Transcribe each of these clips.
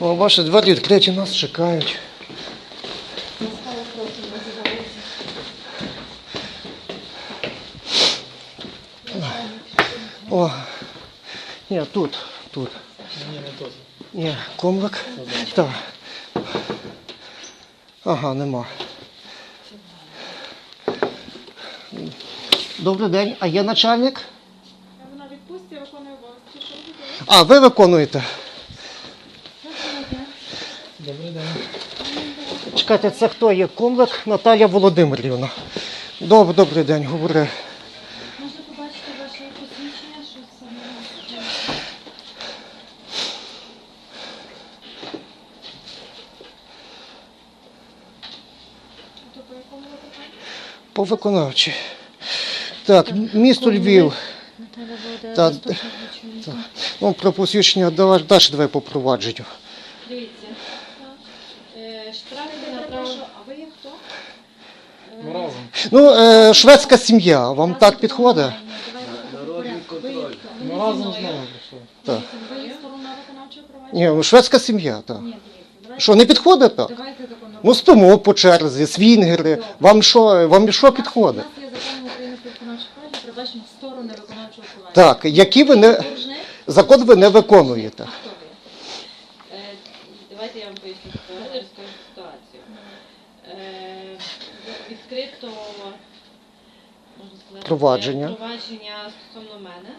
О, ваші двері відкриті, нас чекають. О, ні, тут, тут. Ні, не тут. Ні, комлик. Так. Ага, нема. Добрий день, а є начальник? Вона відпустці виконує обов'язки. А, ви виконуєте. Добрий день. Чекайте, це хто є? Комлик Наталія Володимирівна. Добрий, добрий день, говори. Можна побачити ваше посвідчення, що саме То по якому ви питанні? По виконавчі. Так, місто Львів. Наталя Володимирівна, Та- заступник. Ну, про посвідчення давай далі давай по провадженню. Дивіться. Е, Штрафи Я направо. перепрошую, а ви є хто? Ми разом. Ну, е, шведська сім'я, вам так підходить? Разом з. Так. Ви сторона виконавчого провадження? Ні, ну, шведська сім'я, так. Ні. Давайте, Що, не підходить так? давайте законом. Ну, спимо по черзі, свінгери. Вам що, вам що підходить? У нас є закон України про виконавче провадження, передбачені сторони виконавчого провадження. Так, які ви не. Закон ви не виконуєте. хто ви? Е, Давайте я вам поясню ситуацію, розкажу ситуацію. Е, Відкрито можна сказати, Провадження. провадження стосовно мене,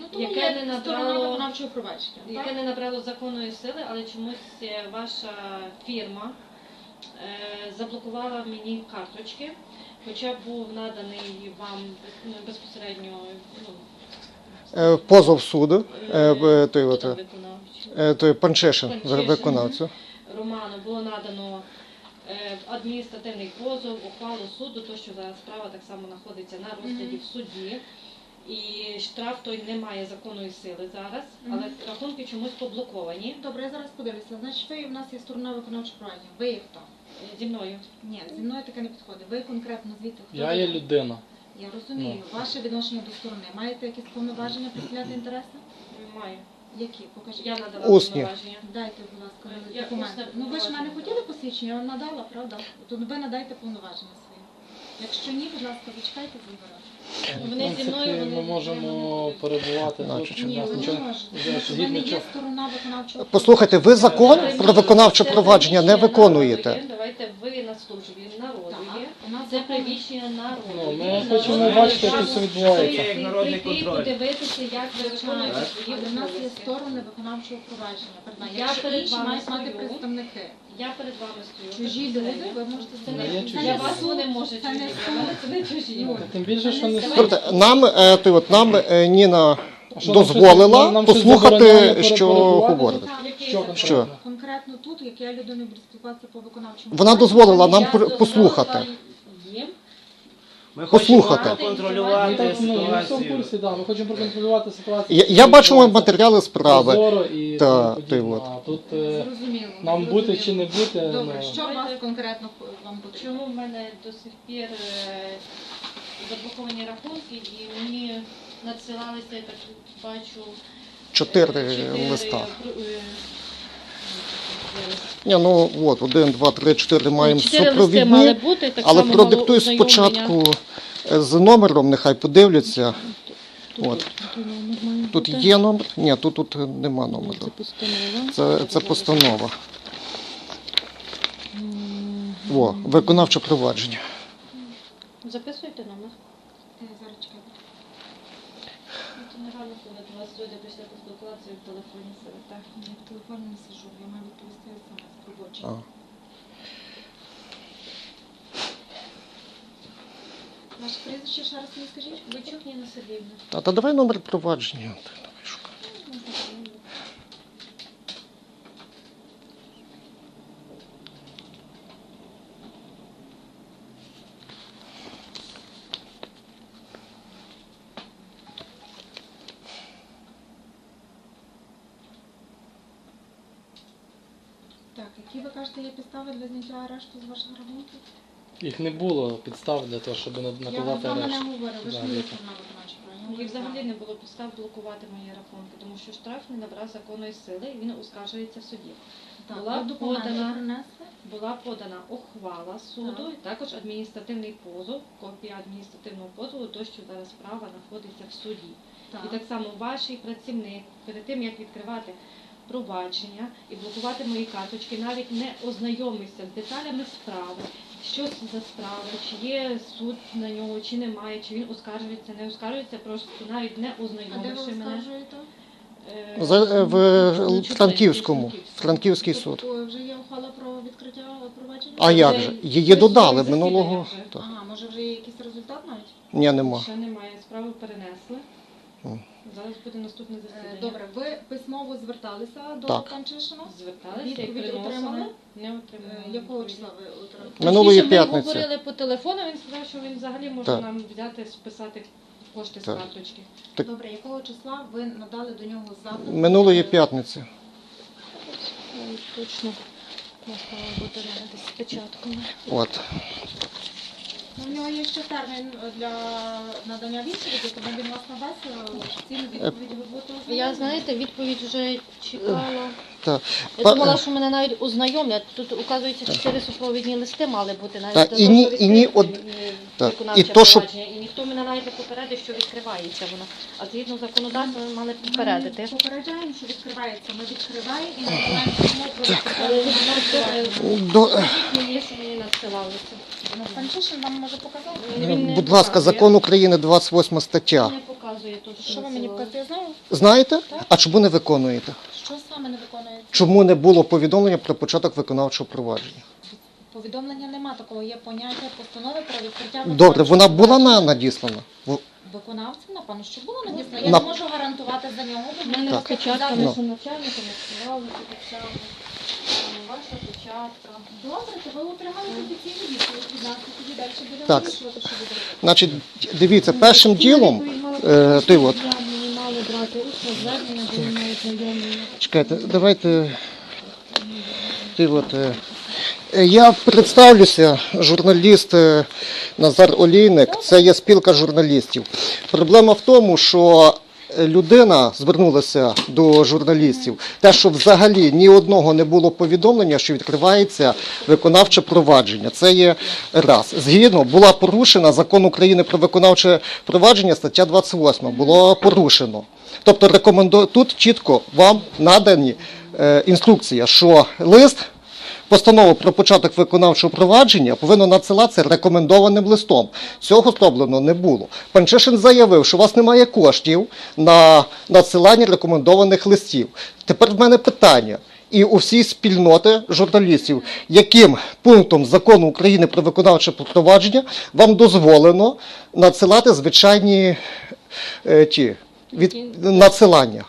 Ну, тому Яке є не сторона набрало- виконавчого провадження. яке так? не набрало законної сили, але чомусь е, ваша фірма е, заблокувала мені карточки, хоча був наданий вам ну, безпосередньо ну, Е, Позов суду, е, е, той, хто от, там е, виконавчий? е, той Панчишин, Панчишин. виконавцю. Роману було надано е, адміністративний позов, ухвалу суду, то що зараз справа так само знаходиться на розгляді в суді. І штраф той не має законної сили зараз, але рахунки чомусь поблоковані Добре, я зараз подивлюся. Значить, ви в нас є сторона виконавчого провадження. Ви є хто? е, зі мною. Ні, зі мною таке не підходить. Ви конкретно звідти хто? Я ви є людина. Я розумію. Ваше відношення до сторони. Маєте якісь повноваження представляти інтереси? Маю. Які? Покажіть. Я надала Усні. повноваження. Дайте, будь ласка, Я документи. Ну ви ж мене хотіли посвідчення, я вам надала, правда? То ви надайте повноваження свої. Якщо ні, будь ласка, зачекайте забирати. Вони зі мною, вони ми можемо перебувати Значить, тут. Ні, нас ви не нічого- можете. вже Тому що згідно є чого. сторона виконавчого Послухайте, ви закон про виконавче провадження не виконуєте. Давайте ви на службі народу Так, є. у нас Це приміщення народу. Ну, ми хочемо бачити, як це все відбувається. прийти, подивитися, як ви виконуєте свої в нас є сторони виконавчого провадження. Я перед вами мають мати представники. Я перед вами стою. Чужі люди, ви можете Це Не не для вас вони можуть Це не чужі, але це не чужі. Ну, Тим більше, що не. Тобто нам, е, той, от, нам е, Ніна що, нам дозволила щось- нам щось послухати, забороняє що перебувати? говорите. Що? Що? конкретно? Тут, як я людина буду спілкуватися по виконавчому. Вона дозволила нам пр- дозволила послухати. Ми Послухати. хочемо Ми контролювати так, ну, ми в цьому ситуацію. курсі, да, ми хочемо проконтролювати ситуацію. Я, я бачу матеріали справи. Прозоро і Та, тому ти от. А тут е, Зрозуміло. нам бути зрозуміло. чи не бути, Добре, ну, що вас конкретно вам потрібно? Чому в мене до сих пір е, заблоковані рахунки і мені надсилалися, я так бачу, е, Чотири чотири, листа. е, е, Ні, ну от, один, два, три, чотири маємо Чотири листи мали супровідні, бути, так але само продиктуй мало спочатку е, з номером, нехай подивляться. От. Тут є номер? Ні, тут, тут нема номеру. постанова. Це, це постанова. О, виконавче провадження. Записуйте номер. Е, Зараз чекайте. Це не рано, ходити у вас люди прийшли поспілкуватися в телефоні серед так. Я в телефоні не сижу, я маю відповісти сама робочий. А. Ваше прізвище ще раз мені скажіть? Бичук Ніна Сергіївна. Та, та давай номер провадження. Давай шукай. Так, які ви кажете, є підстави для зняття арешту з ваших рахунків? їх не було підстав для того, щоб на- Я вам накладати не арешт. говорю, ви ж Да, І взагалі не було підстав блокувати мої рахунки, тому що штраф не набрав законної сили і він оскаржується в суді. Так, Була ви подана. принесли? Була подана ухвала суду, і також адміністративний позов, копія адміністративного позову, то що зараз справа знаходиться в суді. І так само ваш працівник перед тим як відкривати провадження і блокувати мої карточки, навіть не ознайомився з деталями справи, що це за справа, чи є суд на нього, чи немає, чи він оскаржується, не оскаржується, просто навіть не А де ви ознайомивши мене. оскаржуєте? Е, За, е, в ну, Франківському. Франківський суд. Тобто вже є ухвала про відкриття провадження? А як же? Її додали минулого. Так. Ага, може вже є якийсь результат навіть? Ні, нема. Ще немає, справу перенесли. Зараз буде наступне Е, засідання. Добре, ви письмово зверталися до Так. Панчишина? Зверталися і Відповідь приносили. отримали? Не Е, отримали. Якого числа ви отримали? Минулої Точніше, Ми говорили по телефону, він сказав, що він взагалі може Так. нам взяти, списати кошти з Так. карточки. Так. Добре, якого числа ви надали до нього запит? Минулої Е, п'ятниці. Точно можна бути навіть з печатками. От. В нього є ще термін е, для надання відповіді, тому він вас надасть е, офіційну відповідь. Ви Я, знаєте, відповідь вже чекала. Так. Я думала, що мене навіть ознайомлять. Тут, указується, чотири супровідні листи мали бути навіть Так, і ні- і ні од- е, так, виконавче і то, що- провадження. І ніхто мене навіть не попередив, що відкривається воно. А згідно законодавства ми мали попередити. Ми попереджаємо, що відкривається. Ми відкриваємо і називаємо письмо про відкриття Але виконавчого До, Мені що мені надсилалися. Ну, Панчишин вам може показати? Він не будь ласка, показує. закон України 28 стаття. Не показує тут, Що ви мені показуєте? Я знаю, Знаєте? А чому не виконуєте? що саме не виконується. Чому не було повідомлення про початок виконавчого провадження? Повідомлення нема такого. Є поняття постанови про відкриття Добре, вона була на, надіслана. В- Виконавцем, напевно, що було надіслано. Я На- не можу гарантувати за нього. бо У мене печатками Ну. з начальником відкривалися так само. Е, Ваша печатка. Добре, то ви отримали офіційну відповідь від нас, і тоді далі будемо Так. вирішувати, що буде робити. Значить, дивіться, першим ділом, е, ти от, Я мали брати усне звернення, бо має знайомі. чекайте, давайте, ти от, е, е, я представлюся, журналіст е, Назар Олійник, це є спілка журналістів. Проблема в тому, що людина звернулася до журналістів, те, що взагалі ні одного не було повідомлення, що відкривається виконавче провадження. Це є раз. Згідно була порушена закон України про виконавче провадження, стаття 28, було порушено. Тобто рекомендую тут чітко вам надані е, інструкція, що лист Постанову про початок виконавчого провадження повинно надсилатися рекомендованим листом. Цього зроблено не було. Пан Чешин заявив, що у вас немає коштів на надсилання рекомендованих листів. Тепер в мене питання. І у всій спільноти журналістів, яким пунктом закону України про виконавче провадження вам дозволено надсилати звичайні е, ті від надсилання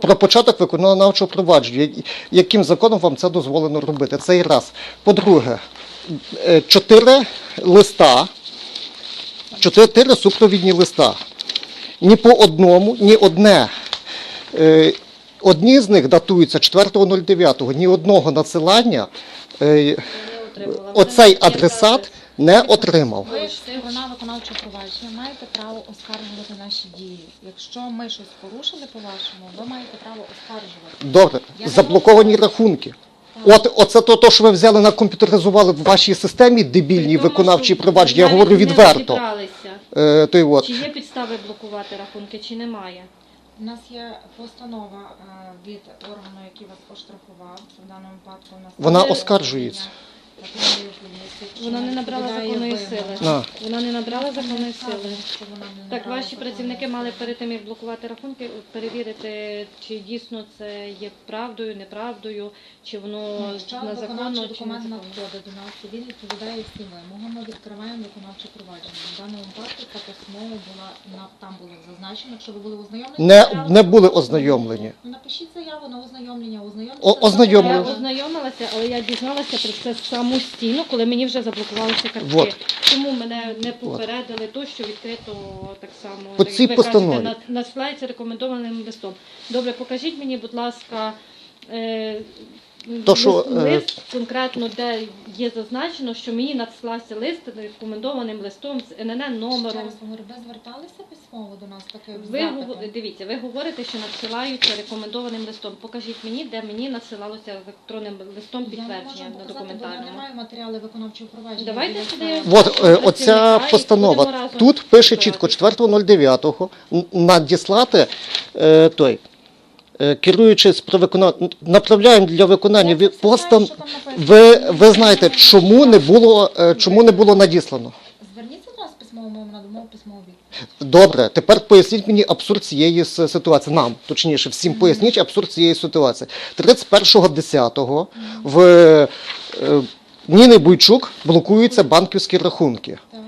про початок виконавчого провадження. Яким законом вам це дозволено робити? Це і раз. По-друге, е, чотири листа, чотири супровідні листа. Ні по одному, ні одне. е, Одні з них датуються 4.09, ні одного надсилання е, оцей адресат. Не отримав. Ви ж сторона виконавчого провадження маєте право оскаржувати наші дії. Якщо ми щось порушили по-вашому, ви маєте право оскаржувати. Добре, Я заблоковані можу. рахунки. От оце то, то, що ви взяли на комп'ютеризували в вашій системі дебільній тому, виконавчі що провадження, я навіть говорю не відверто. розібралися, Е, той от. Чи є підстави блокувати рахунки, чи немає? У нас є постанова е, від органу, який вас оштрафував. В даному випадку у нас Вона оскаржується. Що Вона не набрала законної сили. На. Вона не набрала законної сили. що не Так, ваші працівники мали перед тим, як блокувати рахунки, перевірити, чи дійсно це є правдою, неправдою, чи воно на законно, чи документ незаконно. надходить до нас, і він відповідає всім вимогам, ми відкриваємо виконавче провадження. В даному випадку та постанова була на там було зазначено. Якщо ви були ознайомлені, Не, не були ознайомлені. ну, напишіть заяву на ознайомлення, ознайомтеся. О- з. Я ознайомилася, але я дізналася про це самостійно, коли мені вже заблокувалися картки. Вот. Тому мене не попередили то, що відкрито так само По цій як ви постанові. кажете, на- надсилається рекомендованим листом. Добре, покажіть мені, будь ласка, Е, То, що, лист, е, лист конкретно, де є зазначено, що мені надсилався лист рекомендованим листом з ННН Ще номером. раз говорю, ви зверталися письмово до нас таке Ви запитом? дивіться, ви говорите, що надсилаються рекомендованим листом. Покажіть мені, де мені надсилалося електронним листом Я не можу підтвердження вам на показати, бо я не документальному. маю матеріали виконавчого провадження. Давайте сюди. От е, Працівника оця будемо постанова. разом Тут пише чітко 4.09 н- надіслати е, той. Е, Керуючись про виконання, направляємо для виконання написано. Ви, ви знаєте, чому не було, е, чому не було надіслано? Зверніться до нас письмово, ми вам надамо відповідь. Добре, тепер поясніть мені абсурд цієї ситуації. Нам, точніше, всім поясніть абсурд цієї ситуації. 31.10 в е, Ніни Буйчук блокуються банківські рахунки. Так.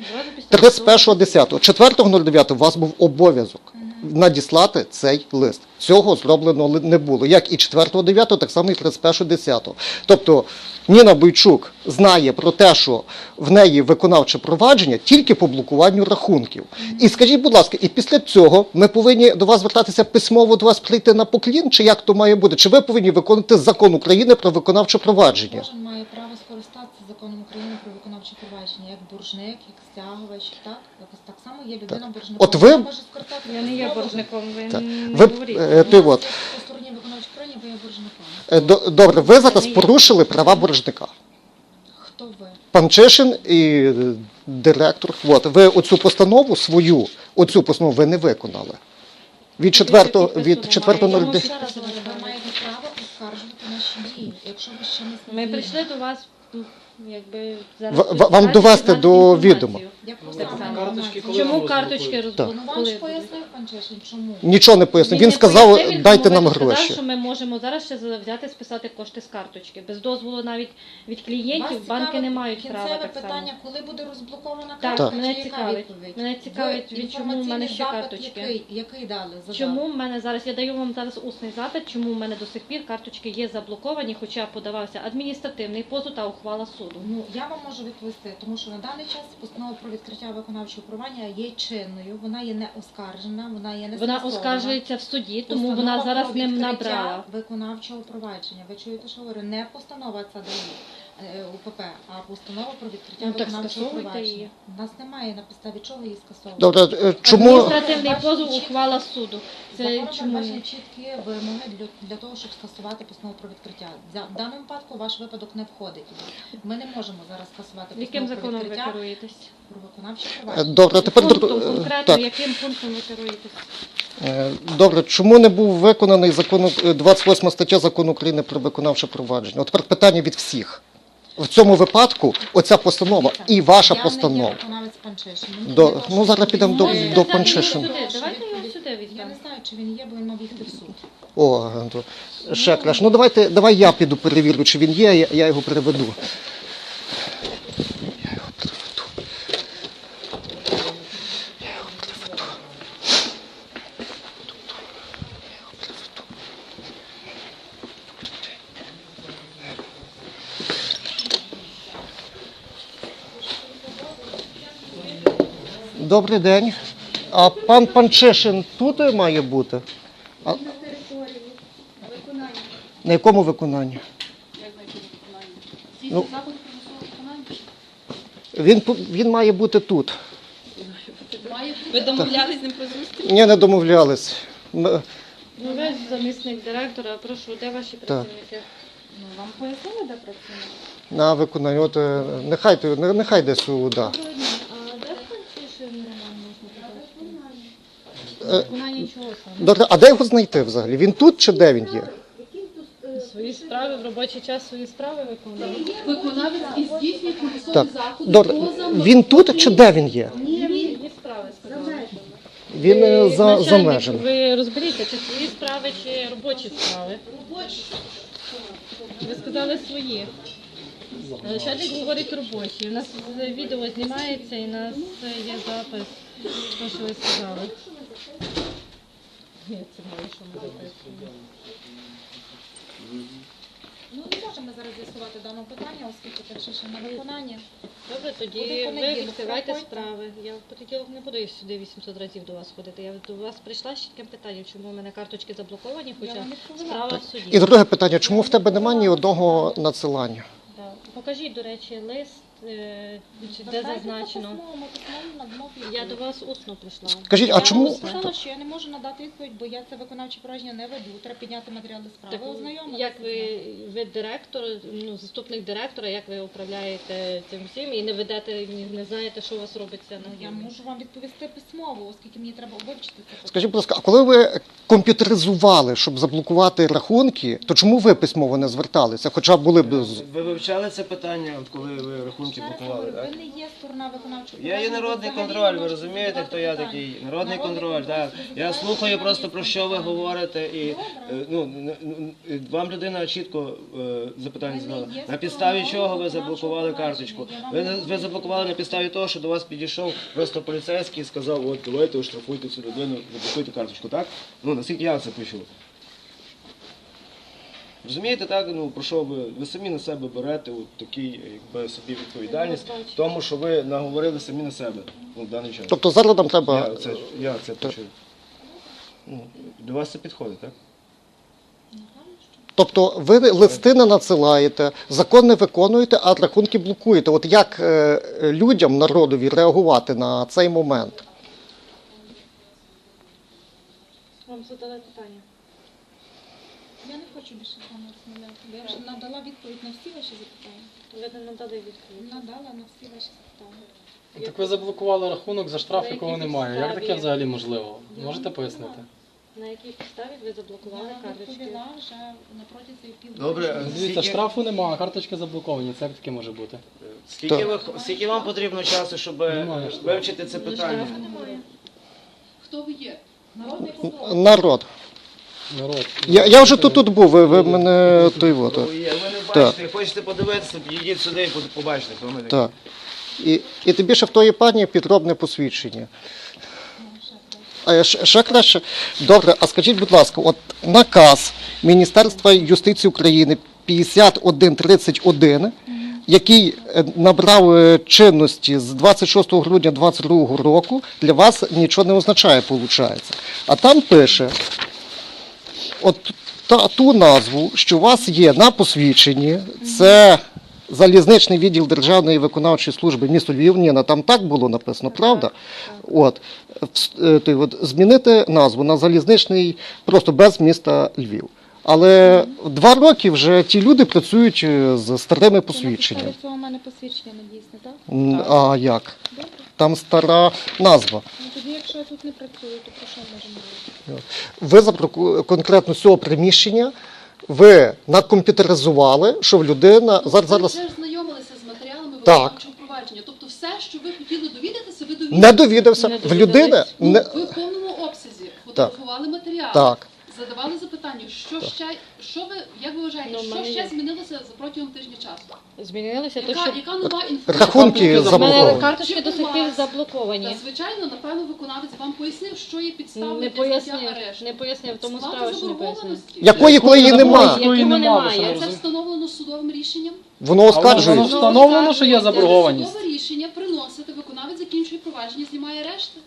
Давайте після цього. 31.10. 4.09 у вас був обов'язок надіслати цей лист. Цього зроблено не було. Як і 4.9, так само і 31.10. Тобто Ніна Бойчук знає про те, що в неї виконавче провадження тільки по блокуванню рахунків. І скажіть, будь ласка, і після цього ми повинні до вас звертатися письмово до вас прийти на поклін, чи як то має бути? Чи ви повинні виконувати закон України про виконавче провадження? Кожен має право скористатися законом України про виконавче провадження, як боржник, як стягувач, так? Якось так само є людина боржником. От ви- Вона може скористатися Я не є боржником, ви Так. не Ви, говоріть. е, ти от, По стороні виконавчого провадження ви є боржником. е, до- добре, ви зараз порушили права боржника. Хто ви? Панчишин і е, директор. От, ви оцю постанову свою, оцю постанову ви не виконали. Від 4, від 4 Я ще раз говорити, ви маєте право оскаржувати наші дії, якщо ви ще не Ми прийшли до вас, якби зараз В- в- вам довести до відома. Інформацію? Чому карточки? Ну вам ж пояснив пан Чешин, чому? Нічого не пояснив. Він сказав, дайте нам гроші. що ми можемо зараз ще взяти списати кошти з карточки. Без дозволу навіть від клієнтів банки не мають права Кінцеве так само. питання, коли буде розблокована Так, картка, мене чи яка цікавить. відповідь? Мене цікавить, Ви від чому в мене ще карточки. Який, який дали? задали? Чому в мене зараз, я даю вам зараз усний запит, чому в мене до сих пір карточки є заблоковані, хоча подавався адміністративний позов та ухвала суду. Ну, я вам можу відповісти, тому що на даний час постанова про відкриття виконавчого провадження є чинною, вона є не оскаржена, вона є не Вона оскаржується в суді, тому Постанова вона зараз не набрала. виконавчого провадження. Ви чуєте, що говорю? Не постанова ця дає УПП, а постанова про відкриття Ну, так виконавчого скасовуйте провадження. її. У нас немає на підставі чого її скасовувати. Добре, е, чому Адміністративний позов, ухвала суду. Це Законом чому? передбачені чіткі вимоги для, для того, щоб скасувати постанову про відкриття. За- В даному випадку ваш випадок не входить. Ми не можемо зараз скасувати Яким постанову про законом ви відкриття керуєтесь? про виконавче Е, провадження. добре, тепер Пунктом дру- е, конкретно, так. яким пунктом ви керуєтесь? Е, Добре, чому не був виконаний закон е, 28 стаття закону України про виконавче провадження? От тепер питання від всіх. В цьому випадку оця постанова і ваша постанова. є виконавець До- ну, зараз підемо до- до Панчишина. Давайте його сюди Я візьмемо. не знаю, чи він є, бо він мав їхати в суд. О, е, ще краще. Ну давайте, давай я піду перевірю, чи він є, я, я його переведу. Я його переведу. Я його переведу. Я його переведу. Добрий день. А пан Панчишин тут має бути? А... На якому виконанні? Ну, він, він має бути тут. Ви домовлялись з ним про зустріч? Ні, не домовлялись. М- Ну, ви замісник директора, прошу, де ваші працівники? Ну, вам пояснили, де працює? На виконання. От, е, нехай, то- нехай десь у, да. А де Францишин Роман можна Е, Виконання чого саме? Добре, а де його знайти взагалі? Він тут чи де він є? Свої справи в робочий час свої справи виконує. Виконавець і здійснює Так. заходи Добре, поза він тут чи де він є? Свої справи сказали. Він е, за, за Начальник, межами. Ви розберіться, чи свої справи, чи робочі справи. Ви сказали свої. Начальник говорить робочі. У нас відео знімається і у нас є запис, що ви сказали. Ні, це моє, що ми записуємо. Ну, не можемо зараз з'ясувати дане питання, оскільки це ще на виконання. Добре, тоді ви понеділок, відкривайте приходьте. справи. Я в понеділок не буду сюди 800 разів до вас ходити. Я до вас прийшла з чітким питанням, чому в мене карточки заблоковані, Я хоча вам відповіла. справа в суді. І друге питання, чому в тебе немає ні одного надсилання? Да. Покажіть, до речі, лист, де Звертайтеся зазначено. письмово, письмово на дно Я відповідь. до вас усно прийшла. Скажіть, а я чому- вам сказала, що я не можу надати відповідь, бо я це виконавче провадження не веду. Треба підняти матеріали справи, Так, ознайомитися. як ви, ви директор, ну, заступник директора, як ви управляєте цим всім і не ведете, ні- не знаєте, що у вас робиться на Ну, Я фірмі? можу вам відповісти письмово, оскільки мені треба вивчити це. Скажіть, будь ласка, а коли ви комп'ютеризували, щоб заблокувати рахунки, то чому ви письмово не зверталися? Хоча були б з- Ви вивчали це питання, от коли ви рахунки Ще раз блокували, говорю, так? ви не є сторона виконавчого Я є провадження, народний взагалі контроль, ви можете розумієте, задавати хто я питання. такий? Народний контроль, так. ви Я слухаю просто про що ви говорите, і е, ну вам людина чітко е, запитання задала. На підставі чого ви заблокували карточку? Ви ви заблокували на підставі того, що до вас підійшов просто поліцейський і сказав, от давайте оштрафуйте цю людину, заблокуйте карточку, так? Ну наскільки я це почув. Розумієте, так? Ну про що ви? Ви самі на себе берете от такий, якби собі відповідальність тому, що ви наговорили самі на себе ну, в даний час. Тобто зараз нам треба. Я це, я це почув. Ну, до вас це підходить, так? Тобто ви листи не надсилаєте, закон не виконуєте, а рахунки блокуєте. От як е, людям, народові реагувати на цей момент? Вам задали питання. Я не хочу більше з вами розмовляти. бо Я вже надала відповідь на всі ваші запитання. Ви не надали відповідь. Надала на всі ваші запитання. Так ви заблокували рахунок за штраф, На якого якій немає. Як таке підставі? взагалі можливо? Я Можете пояснити? На якій підставі ви заблокували карточки? відповіла вже на протязі пів Добре, Дивіться, Скільки- штрафу немає, а карточки заблоковані. Це як таке може бути? Скільки, ви, скільки вам потрібно часу, щоб е, Немає вивчити це питання? Хто ви є? Народний контроль. Народ. Народ. Я, я вже тут, тут був, ви, ви мене той от. Ну, ви не бачите, хочете подивитися, підійдіть сюди і побачите. хто ми такі. Так. І, і тобі ще в тої пані підробне посвідчення. А ще, ще краще. Добре, а скажіть, будь ласка, от наказ Міністерства юстиції України 5131, який е, набрав е, чинності з 26 грудня 2022 року, для вас нічого не означає, виходить. А там пише, от та, ту назву, що у вас є на посвідченні, це залізничний відділ Державної виконавчої служби місто Львів. Ні, там так було написано, правда? От, е, от, змінити назву на залізничний просто без міста Львів. Але два роки вже ті люди працюють е, з старими посвідченнями. В мене посвідчення не дійсне, так? А як? Там стара назва. Ну тоді, якщо я тут не працюю, то про що можемо говорити? Ви за конкретно з цього приміщення ви накомп'ютеризували, що в людина Ну, зараз Ви зараз вже знайомилися з матеріалами Так. виконавчого провадження. Тобто все, що ви хотіли довідатися, ви довідалися. не довідався. Не В людини Ну, не ви в повному обсязі фотографували матеріал, так. задавали запитання, що ще, що ви, як ви вважаєте, Ну, в що мене ще є. змінилося за протягом тижня часу? Змінилося то, Яка, що яка нова інформація? Рахунки Рахунки в мене заблоковані. карточки до сих пір Та, заблоковані. звичайно, напевно, виконавець вам пояснив, що є підставою Не для зняття арешту. не пояснив, в тому Сплата справа, що не пояснив. заборгованості. Якої коли її нема. Якої нема, ви немає. що не Це розумієте? встановлено судовим рішенням. Воно воно оскаржується. встановлено, що є заборгованість. Судове рішення приносите, виконавець закінчує провадження, знімає решти.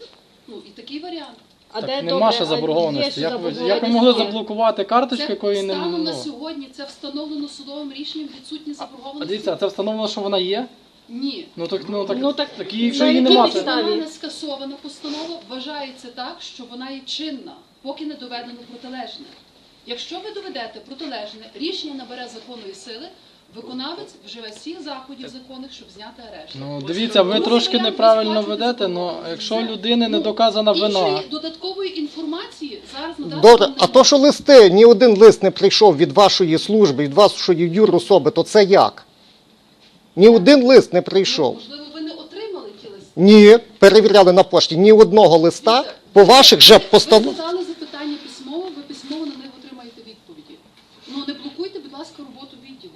Ну і такий варіант. А Так де нема добре, ще а є заборгованості. ще Як ви, як ви могли заблокувати карточку, Це якої не станом на сьогодні це встановлено судовим рішенням відсутні А заборгованості. дивіться, а це встановлено, що вона є? Ні. Ну так, ну так, Ну, так такі, якщо на її якій немає. підставі? Вона не скасована постанова, вважається так, що вона є чинна, поки не доведено протилежне. Якщо ви доведете протилежне, рішення набере законної сили, виконавець вживе всіх заходів законних, щоб зняти арешт. Ну дивіться, ви трошки неправильно ведете, але якщо людини не Ну, доказана вина. Іншої додаткової інформації зараз надати Добре, а то, що листи, ні один лист не прийшов від вашої служби, від вашої юрособи, то це як? Ні один лист не прийшов. Можливо, ви не отримали ті листи. Ні, перевіряли на пошті, ні одного листа по ваших же Ви постанов запитання письмово, ви письмово на них отримаєте відповіді. Ну не блокуйте, будь ласка, роботу відділу.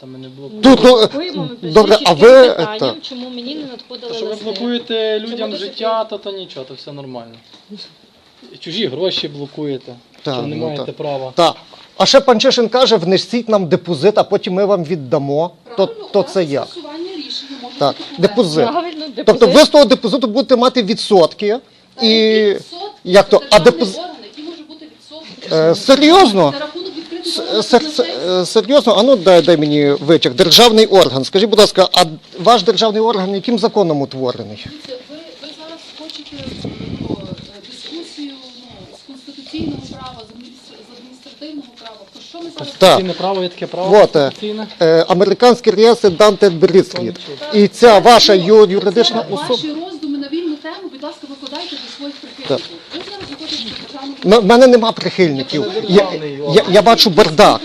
Та ми не. Тут, ну, Блокуємо, ми добре, а ви, питанням, так. чому мені не надходили що ви листи. блокуєте людям життя, то то нічого, то все нормально. Чужі гроші блокуєте, Так, що не ну, маєте так. права. Так. А ще Панчишин каже, внесіть нам депозит, а потім ми вам віддамо. То, Правильно, то у це як? скасування рішення може Так, депозит. Правильно, Тобто ви з того депозиту будете мати відсотки Та і. які відсотки? як то? Це А державний депоз- орган, який може бути відсотки? Е, серйозно? Е, Серйозно, а ну дай, дай мені витяг. Державний орган. Скажіть, будь ласка, а ваш державний орган яким законом утворений? Ви, ви зараз хочете ну, е, дискусію ну, з конституційного права, з адміністр- з адміністративного права. Про що ми зараз Так. Конституційне право є таке право Вот, е, конституційне. Е, американський реєстр Данте Брідстріт. І ця ваша ю- юридична Це особа. Ваші роздуми на вільну тему, будь ласка, викладайте до своїх прихильників. Ви зараз виходите до державного В мене нема прихильників. Я, я, я бачу бардак.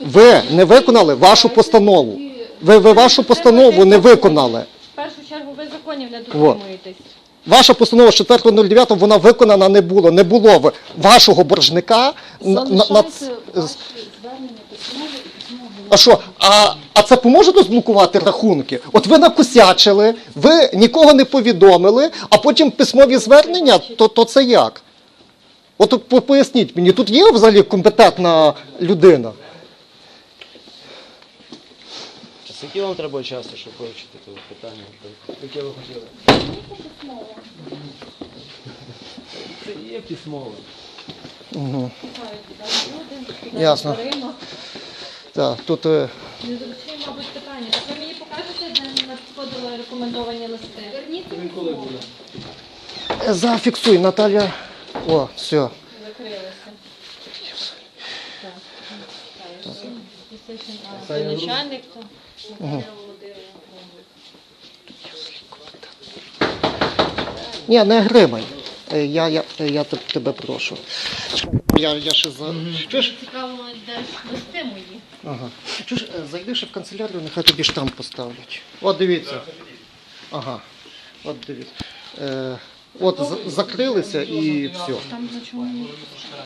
Ви не виконали вашу постанову. Ви, ви вашу постанову не виконали. В першу чергу ви законів не дотримуєтесь. Ваша постанова з 4.09 вона виконана не було. Не було в- вашого боржника на, на, на ц- з-. А що? А, а це поможе розблокувати рахунки? От ви накосячили, ви нікого не повідомили, а потім письмові звернення, то, то це як? От поясніть мені, тут є взагалі компетентна людина? Скільки вам треба часу, щоб вивчити це питання? Яке ви хотіли? Це є письмове. Угу. Ясно. Так, тут е, Незручні, мабуть, питання. Так ви мені покажете, де надходили рекомендовані листи? Верніться Він зафіксуй, Наталя. О, все. А, начальник, то Наталя Ні, не гримай. Е, Я, я, я тебе прошу. Я, я ще за. Чуєш? Цікаво, де ж листи мої. Ага. Чуєш, е, зайди ще в канцелярію, нехай тобі штамп поставлять. От дивіться. Ага. От дивіться. Е, от закрилися і все. Там за чому?